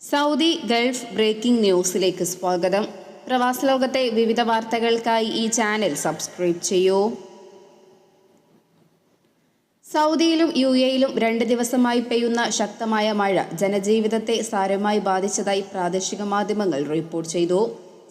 Saudi Gulf breaking ന്യൂസിലേക്ക് സ്വാഗതം. പ്രവാസ ലോകത്തെ വിവിധ വാർത്തകൾക്കായി ഈ ചാനൽ സബ്സ്ക്രൈബ് ചെയ്യൂ. സൗദിയിലും യു എയിലും രണ്ട് ദിവസമായി പെയ്യുന്ന ശക്തമായ മഴ ജനജീവിതത്തെ സാരമായി ബാധിച്ചതായി പ്രാദേശിക മാധ്യമങ്ങൾ റിപ്പോർട്ട് ചെയ്തു.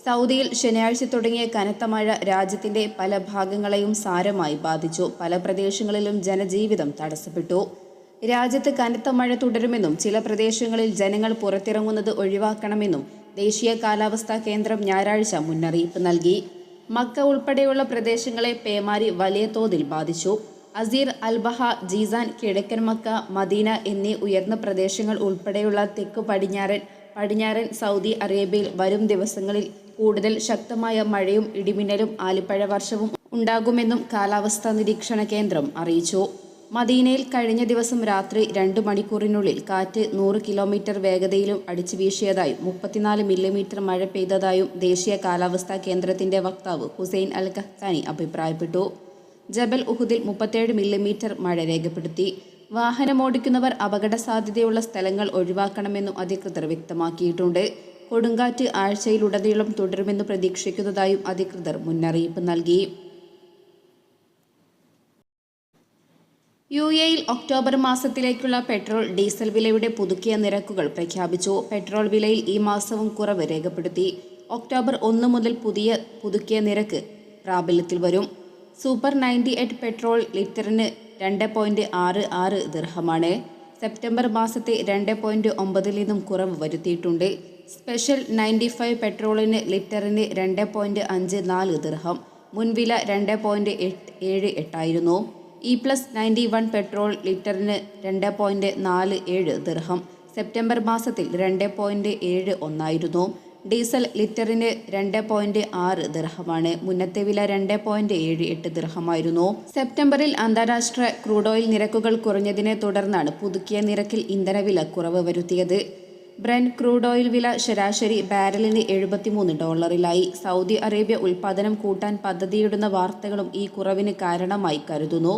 സൗദിയിൽ ശനിയാഴ്ച തുടങ്ങിയ കനത്ത മഴ രാജ്യത്തിന്റെ പല ഭാഗങ്ങളെയും സാരമായി ബാധിച്ചു. പല പ്രദേശങ്ങളിലും ജനജീവിതം തടസ്സപ്പെട്ടു. രാജ്യത്ത് കനത്ത മഴ തുടരുമെന്നും ചില പ്രദേശങ്ങളിൽ ജനങ്ങൾ പുറത്തിറങ്ങുന്നത് ഒഴിവാക്കണമെന്നും ദേശീയ കാലാവസ്ഥാ കേന്ദ്രം ഞായറാഴ്ച മുന്നറിയിപ്പ് നൽകി. മക്ക ഉൾപ്പെടെയുള്ള പ്രദേശങ്ങളെ പേമാരി വലിയ തോതിൽ ബാധിച്ചു. അസീർ അൽബഹ ജീസാൻ കിഴക്കൻ മക്ക മദീന എന്നീ ഉയർന്ന പ്രദേശങ്ങൾ ഉൾപ്പെടെയുള്ള തെക്ക് പടിഞ്ഞാറൻ പടിഞ്ഞാറൻ സൗദി അറേബ്യയിൽ വരും ദിവസങ്ങളിൽ കൂടുതൽ ശക്തമായ മഴയും ഇടിമിന്നലും ആലിപ്പഴ വർഷവും ഉണ്ടാകുമെന്നും കാലാവസ്ഥാ നിരീക്ഷണ കേന്ദ്രം അറിയിച്ചു. മദീനയിൽ കഴിഞ്ഞ ദിവസം രാത്രി രണ്ട് മണിക്കൂറിനുള്ളിൽ കാറ്റ് നൂറ് കിലോമീറ്റർ വേഗതയിലും അടിച്ചു വീശിയതായും മുപ്പത്തിനാല് മില്ലിമീറ്റർ മഴ പെയ്തതായും ദേശീയ കാലാവസ്ഥാ കേന്ദ്രത്തിന്റെ വക്താവ് ഹുസൈൻ അൽ കഹ്താനി അഭിപ്രായപ്പെട്ടു. ജബൽ ഉഹുദിൽ മുപ്പത്തേഴ് മില്ലിമീറ്റർ മഴ രേഖപ്പെടുത്തി. വാഹനമോടിക്കുന്നവർ അപകട സാധ്യതയുള്ള സ്ഥലങ്ങൾ ഒഴിവാക്കണമെന്നും അധികൃതർ വ്യക്തമാക്കിയിട്ടുണ്ട്. കൊടുങ്കാറ്റ് ആഴ്ചയിലുടനീളം തുടരുമെന്ന് പ്രതീക്ഷിക്കുന്നതായും അധികൃതർ മുന്നറിയിപ്പ് നൽകി. യു എയിൽ ഒക്ടോബർ മാസത്തിലേക്കുള്ള പെട്രോൾ ഡീസൽ വിലയുടെ പുതുക്കിയ നിരക്കുകൾ പ്രഖ്യാപിച്ചു. പെട്രോൾ വിലയിൽ ഈ മാസവും കുറവ് രേഖപ്പെടുത്തി. ഒക്ടോബർ ഒന്ന് മുതൽ പുതിയ പുതുക്കിയ നിരക്ക് പ്രാബല്യത്തിൽ വരും. സൂപ്പർ നയന്റി എയ്റ്റ് പെട്രോൾ ലിറ്ററിന് രണ്ട് പോയിന്റ് ആറ് ആറ് ദീർഘമാണ് സെപ്റ്റംബർ മാസത്തെ രണ്ട് പോയിന്റ് ഒമ്പതിൽ നിന്നും കുറവ് വരുത്തിയിട്ടുണ്ട്. സ്പെഷ്യൽ നയന്റി ഫൈവ് പെട്രോളിന് ലിറ്ററിന് രണ്ട് പോയിന്റ് അഞ്ച് നാല് ദീർഘം മുൻവില രണ്ട് പോയിന്റ് എട്ട് ഏഴ് എട്ടായിരുന്നു. E plus ninety one petrol ലിറ്ററിന് രണ്ട് പോയിന്റ് നാല് ഏഴ് ദീർഘം സെപ്റ്റംബർ മാസത്തിൽ രണ്ട് പോയിന്റ് ഏഴ് ഒന്നായിരുന്നു. ഡീസൽ ലിറ്ററിന് രണ്ട് പോയിന്റ് ആറ് ദീർഘമാണ് മുന്നത്തെ വില രണ്ട് പോയിന്റ് ഏഴ് എട്ട് ദീർഘമായിരുന്നു സെപ്റ്റംബറിൽ അന്താരാഷ്ട്ര ക്രൂഡ് ഓയിൽ നിരക്കുകൾ കുറഞ്ഞതിനെ തുടർന്നാണ് പുതുക്കിയ നിരക്കിൽ ഇന്ധനവില കുറവ് വരുത്തിയത്. ബ്രൻ ക്രൂഡ് ഓയിൽ വില ശരാശരി ബാരലിന് എഴുപത്തിമൂന്ന് ഡോളറിലായി. സൗദി അറേബ്യ ഉൽപ്പാദനം കൂട്ടാൻ പദ്ധതിയിടുന്ന വാർത്തകളും ഈ കുറവിന് കാരണമായി കരുതുന്നു.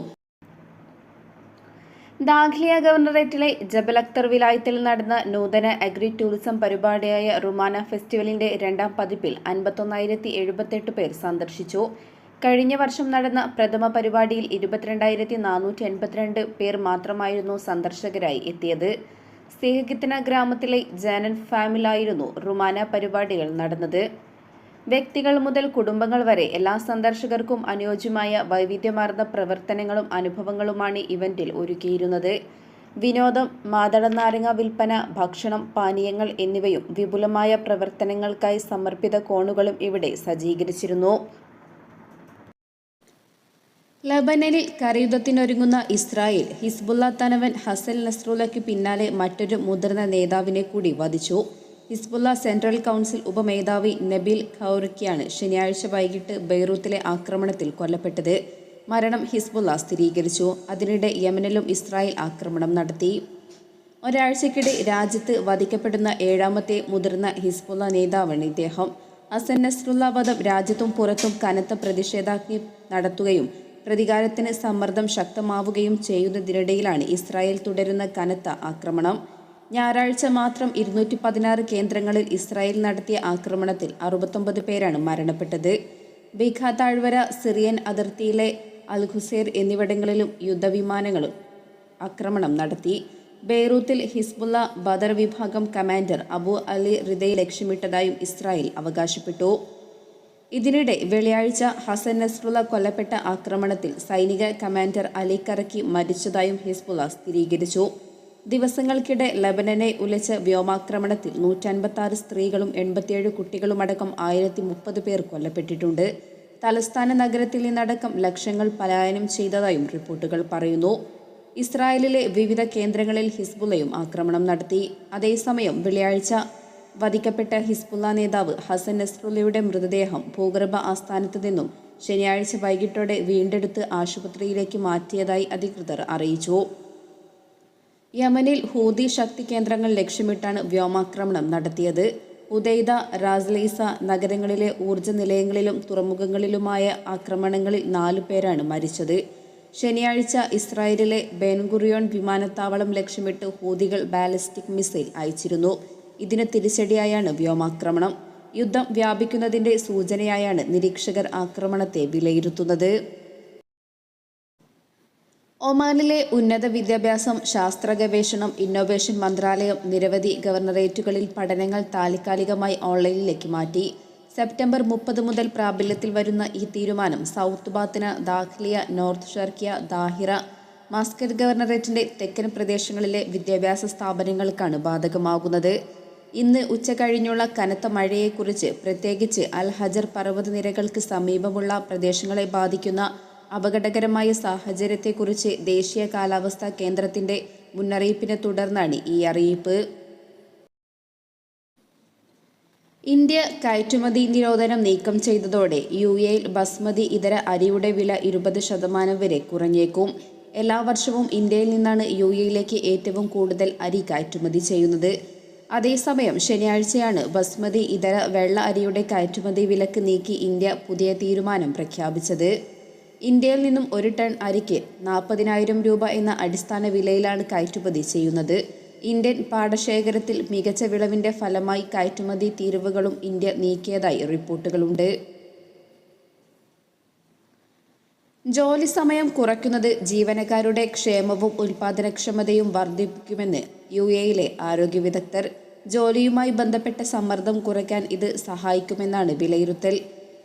ദാഖ്ലിയ ഗവർണറേറ്റിലെ ജബൽ അക്തർ വിലായത്തിൽ നടന്ന നൂതന അഗ്രി ടൂറിസം പരിപാടിയായ റുമാന ഫെസ്റ്റിവലിന്റെ രണ്ടാം പതിപ്പിൽ അൻപത്തൊന്നായിരത്തി എഴുപത്തെട്ട് പേർ സന്ദർശിച്ചു. കഴിഞ്ഞ വർഷം നടന്ന പ്രഥമ പരിപാടിയിൽ ഇരുപത്തിരണ്ടായിരത്തി നാനൂറ്റി എൺപത്തിരണ്ട് പേർ മാത്രമായിരുന്നു സന്ദർശകരായി എത്തിയത്. സ്നേഹകിത്തന ഗ്രാമത്തിലെ ജാനൻ ഫാമിലായിരുന്നു റുമാന പരിപാടികൾ നടന്നത്. വ്യക്തികൾ മുതൽ കുടുംബങ്ങൾ വരെ എല്ലാ സന്ദർശകർക്കും അനുയോജ്യമായ വൈവിധ്യമാർന്ന പ്രവർത്തനങ്ങളും അനുഭവങ്ങളുമാണ് ഇവന്റിൽ ഒരുക്കിയിരുന്നത്. വിനോദം മാതളനാരങ്ങ വിൽപ്പന ഭക്ഷണം പാനീയങ്ങൾ എന്നിവയും വിപുലമായ പ്രവർത്തനങ്ങൾക്കായി സമർപ്പിത കോണുകളും ഇവിടെ സജ്ജീകരിച്ചിരുന്നു. ലബനനിൽ കരയുദ്ധത്തിനൊരുങ്ങുന്ന ഇസ്രായേൽ ഹിസ്ബുള്ള തനവൻ ഹസൽ നസ്രുലയ്ക്ക് പിന്നാലെ മറ്റൊരു മുതിർന്ന നേതാവിനെ കൂടി വധിച്ചു. ഹിസ്ബുള്ള സെൻട്രൽ കൗൺസിൽ ഉപമേധാവി നബീൽ ഖൗറിക്കാണ് ശനിയാഴ്ച വൈകിട്ട് ബെയ്റൂത്തിലെ ആക്രമണത്തിൽ കൊല്ലപ്പെട്ടത്. മരണം ഹിസ്ബുള്ള സ്ഥിരീകരിച്ചു. അതിനിടെ യമനിലും ഇസ്രായേൽ ആക്രമണം നടത്തി. ഒരാഴ്ചക്കിടെ രാജ്യത്ത് വധിക്കപ്പെടുന്ന ഏഴാമത്തെ മുതിർന്ന ഹിസ്ബുള്ള നേതാവാണ് ഇദ്ദേഹം. അസൻ നസ്രുള്ള വധം രാജ്യത്തും പുറത്തും കനത്ത പ്രതിഷേധാഗ്നി നടത്തുകയും പ്രതികാരത്തിന് സമ്മർദ്ദം ശക്തമാവുകയും ചെയ്യുന്നതിനിടയിലാണ് ഇസ്രായേൽ തുടരുന്ന കനത്ത ആക്രമണം. ഞായറാഴ്ച മാത്രം ഇരുന്നൂറ്റി പതിനാറ് കേന്ദ്രങ്ങളിൽ ഇസ്രായേൽ നടത്തിയ ആക്രമണത്തിൽ അറുപത്തൊമ്പത് പേരാണ് മരണപ്പെട്ടത്. ബിഖ താഴ്വര സിറിയൻ അതിർത്തിയിലെ അൽ ഹുസേർ എന്നിവിടങ്ങളിലും യുദ്ധവിമാനങ്ങളും ആക്രമണം നടത്തി. ബെയ്റൂത്തിൽ ഹിസ്ബുള്ള ബദർ വിഭാഗം കമാൻഡർ അബു അലി റിദയെ ലക്ഷ്യമിട്ടതായും ഇസ്രായേൽ അവകാശപ്പെട്ടു. ഇതിനിടെ വെള്ളിയാഴ്ച ഹസൻ നസ്രുള്ള കൊല്ലപ്പെട്ട ആക്രമണത്തിൽ സൈനിക കമാൻഡർ അലി കറക്കി മരിച്ചതായും ഹിസ്ബുള്ള സ്ഥിരീകരിച്ചു. ദിവസങ്ങൾക്കിടെ ലബനനെ ഉലച്ച വ്യോമാക്രമണത്തിൽ നൂറ്റൻപത്തി സ്ത്രീകളും എൺപത്തിയേഴ് കുട്ടികളുമടക്കം ആയിരത്തി മുപ്പത് പേർ കൊല്ലപ്പെട്ടിട്ടുണ്ട്. തലസ്ഥാന നഗരത്തിൽ നിന്നടക്കം ലക്ഷങ്ങൾ പലായനം ചെയ്തതായും റിപ്പോർട്ടുകൾ പറയുന്നു. ഇസ്രായേലിലെ വിവിധ കേന്ദ്രങ്ങളിൽ ഹിസ്ബുള്ളയും ആക്രമണം നടത്തി. അതേസമയം വെള്ളിയാഴ്ച വധിക്കപ്പെട്ട ഹിസ്ബുള്ള നേതാവ് ഹസൻ നസ്രുള്ളയുടെ മൃതദേഹം ഭൂഗർഭ ആസ്ഥാനത്ത് നിന്നും ശനിയാഴ്ച വൈകിട്ടോടെ വീണ്ടെടുത്ത് ആശുപത്രിയിലേക്ക് മാറ്റിയതായി അധികൃതർ അറിയിച്ചു. യമനിൽ ഹൂതി ശക്തി കേന്ദ്രങ്ങൾ ലക്ഷ്യമിട്ടാണ് വ്യോമാക്രമണം നടത്തിയത്. ഉദൈദ റാസ്ലൈസ നഗരങ്ങളിലെ ഊർജ നിലയങ്ങളിലും തുറമുഖങ്ങളിലുമായ ആക്രമണങ്ങളിൽ നാലു പേരാണ് മരിച്ചത്. ശനിയാഴ്ച ഇസ്രായേലിലെ ബെൻഗുറിയോൺ വിമാനത്താവളം ലക്ഷ്യമിട്ട് ഹൂതികൾ ബാലിസ്റ്റിക് മിസൈൽ അയച്ചിരുന്നു. ഇതിന് തിരിച്ചടിയായാണ് വ്യോമാക്രമണം. യുദ്ധം വ്യാപിക്കുന്നതിന്റെ സൂചനയായാണ് നിരീക്ഷകർ ആക്രമണത്തെ വിലയിരുത്തുന്നത്. ഒമാനിലെ ഉന്നത വിദ്യാഭ്യാസം ശാസ്ത്ര ഗവേഷണം ഇന്നോവേഷൻ മന്ത്രാലയം നിരവധി ഗവർണറേറ്റുകളിൽ പഠനങ്ങൾ താൽക്കാലികമായി ഓൺലൈനിലേക്ക് മാറ്റി. സെപ്റ്റംബർ മുപ്പത് മുതൽ പ്രാബല്യത്തിൽ വരുന്ന ഈ തീരുമാനം south Batinah Dakhliyah north Sharqiyah Dhahirah Muscat ഗവർണറേറ്റിന്റെ തെക്കൻ പ്രദേശങ്ങളിലെ വിദ്യാഭ്യാസ സ്ഥാപനങ്ങൾക്കാണ് ബാധകമാകുന്നത്. ഇന്ന് ഉച്ച കഴിഞ്ഞുള്ള കനത്ത മഴയെക്കുറിച്ച് പ്രത്യേകിച്ച് അൽ ഹജർ പർവതനിരകൾക്ക് സമീപമുള്ള പ്രദേശങ്ങളെ ബാധിക്കുന്ന അപകടകരമായ സാഹചര്യത്തെക്കുറിച്ച് ദേശീയ കാലാവസ്ഥാ കേന്ദ്രത്തിന്റെ മുന്നറിയിപ്പിനെ തുടർന്നാണ് ഈ അറിയിപ്പ്. ഇന്ത്യ കയറ്റുമതി നിരോധനം നീക്കം ചെയ്തതോടെ യു എയിൽ ബസ്മതി ഇതര അരിയുടെ വില ഇരുപത് ശതമാനം വരെ കുറഞ്ഞേക്കും. എല്ലാ വർഷവും ഇന്ത്യയിൽ നിന്നാണ് യു എയിലേക്ക് ഏറ്റവും കൂടുതൽ അരി കയറ്റുമതി ചെയ്യുന്നത്. അതേസമയം ശനിയാഴ്ചയാണ് ബസ്മതി ഇതര വെള്ള അരിയുടെ കയറ്റുമതി വിലക്ക് നീക്കി ഇന്ത്യ പുതിയ തീരുമാനം പ്രഖ്യാപിച്ചത്. ഇന്ത്യയിൽ നിന്നും ഒരു ടൺ അരിക്ക് നാൽപ്പതിനായിരം രൂപ എന്ന അടിസ്ഥാന വിലയിലാണ് കയറ്റുമതി ചെയ്യുന്നത്. ഇന്ത്യൻ പാടശേഖരത്തിൽ മികച്ച വിളവിന്റെ ഫലമായി കയറ്റുമതി തീരുവകളും ഇന്ത്യ നീക്കിയതായി റിപ്പോർട്ടുകളുണ്ട്. ജോലി സമയം കുറയ്ക്കുന്നത് ജീവനക്കാരുടെ ക്ഷേമവും ഉൽപാദനക്ഷമതയും വർദ്ധിപ്പിക്കുമെന്ന് യു എയിലെ ആരോഗ്യ വിദഗ്ധർ. ജോലിയുമായി ബന്ധപ്പെട്ട സമ്മർദ്ദം കുറയ്ക്കാൻ ഇത് സഹായിക്കുമെന്നാണ് വിലയിരുത്തൽ.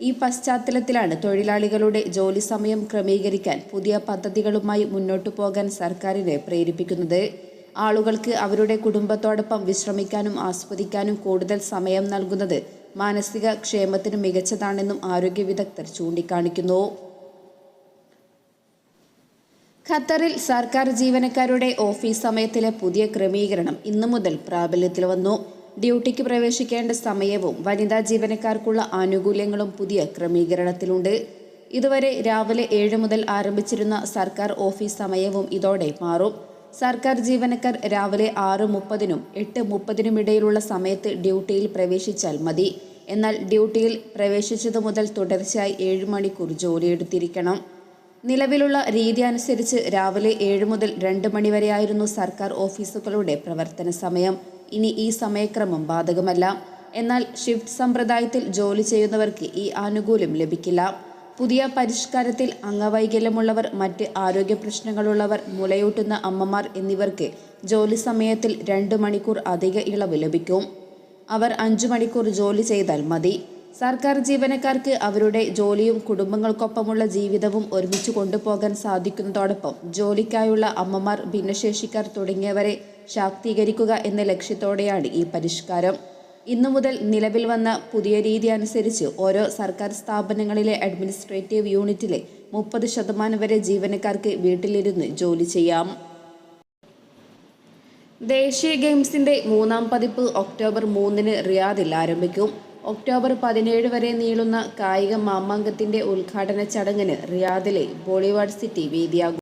ഈ പശ്ചാത്തലത്തിലാണ് തൊഴിലാളികളുടെ ജോലി സമയം ക്രമീകരിക്കാൻ പുതിയ പദ്ധതികളുമായി മുന്നോട്ടു പോകാൻ സർക്കാരിനെ പ്രേരിപ്പിക്കുന്നത്. ആളുകൾക്ക് അവരുടെ കുടുംബത്തോടൊപ്പം വിശ്രമിക്കാനും ആസ്വദിക്കാനും കൂടുതൽ സമയം നൽകുന്നത് മാനസിക ക്ഷേമത്തിന് മികച്ചതാണെന്നും ആരോഗ്യ വിദഗ്ധർ ചൂണ്ടിക്കാണിക്കുന്നു. ഖത്തറിൽ സർക്കാർ ജീവനക്കാരുടെ ഓഫീസ് സമയത്തിലെ പുതിയ ക്രമീകരണം ഇന്നു മുതൽ പ്രാബല്യത്തിൽ വന്നു. ഡ്യൂട്ടിക്ക് പ്രവേശിക്കേണ്ട സമയവും വനിതാ ജീവനക്കാർക്കുള്ള ആനുകൂല്യങ്ങളും പുതിയ ക്രമീകരണത്തിലുണ്ട്. ഇതുവരെ രാവിലെ ഏഴ് മുതൽ ആരംഭിച്ചിരുന്ന സർക്കാർ ഓഫീസ് സമയവും ഇതോടെ മാറും. സർക്കാർ ജീവനക്കാർ രാവിലെ ആറ് മുപ്പതിനും എട്ട് മുപ്പതിനും ഇടയിലുള്ള സമയത്ത് ഡ്യൂട്ടിയിൽ പ്രവേശിച്ചാൽ മതി. എന്നാൽ ഡ്യൂട്ടിയിൽ പ്രവേശിച്ചതു മുതൽ തുടർച്ചയായി ഏഴ് മണിക്കൂർ ജോലിയെടുത്തിരിക്കണം. നിലവിലുള്ള രീതി അനുസരിച്ച് രാവിലെ ഏഴ് മുതൽ രണ്ട് മണിവരെയായിരുന്നു സർക്കാർ ഓഫീസുകളുടെ പ്രവർത്തന സമയം. ഇനി ഈ സമയക്രമം ബാധകമല്ല. എന്നാൽ ഷിഫ്റ്റ് സമ്പ്രദായത്തിൽ ജോലി ചെയ്യുന്നവർക്ക് ഈ ആനുകൂല്യം ലഭിക്കില്ല. പുതിയ പരിഷ്കാരത്തിൽ അംഗവൈകല്യമുള്ളവർ മറ്റ് ആരോഗ്യ പ്രശ്നങ്ങളുള്ളവർ മുലയൂട്ടുന്ന അമ്മമാർ എന്നിവർക്ക് ജോലി സമയത്തിൽ രണ്ട് മണിക്കൂർ അധിക ഇളവ് ലഭിക്കും. അവർ അഞ്ചു മണിക്കൂർ ജോലി ചെയ്താൽ മതി. സർക്കാർ ജീവനക്കാർക്ക് അവരുടെ ജോലിയും കുടുംബങ്ങൾക്കൊപ്പമുള്ള ജീവിതവും ഒരുമിച്ച് കൊണ്ടുപോകാൻ സാധിക്കുന്നതോടൊപ്പം ജോലിക്കായുള്ള അമ്മമാർ ഭിന്നശേഷിക്കാർ തുടങ്ങിയവരെ ശാക്തീകരിക്കുക എന്ന ലക്ഷ്യത്തോടെയാണ് ഈ പരിഷ്കാരം. ഇന്നു മുതൽ നിലവിൽ വന്ന പുതിയ രീതി അനുസരിച്ച് ഓരോ സർക്കാർ സ്ഥാപനങ്ങളിലെ അഡ്മിനിസ്ട്രേറ്റീവ് യൂണിറ്റിലെ മുപ്പത് ശതമാനം വരെ ജീവനക്കാർക്ക് വീട്ടിലിരുന്ന് ജോലി ചെയ്യാം. ദേശീയ ഗെയിംസിന്റെ മൂന്നാം പതിപ്പ് ഒക്ടോബർ മൂന്നിന് റിയാദിൽ ആരംഭിക്കും. ഒക്ടോബർ പതിനേഴ് വരെ നീളുന്ന കായിക മാമാങ്കത്തിന്റെ ഉദ്ഘാടന ചടങ്ങിന് റിയാദിലെ ബോളിവുഡ് സിറ്റി വേദിയാകും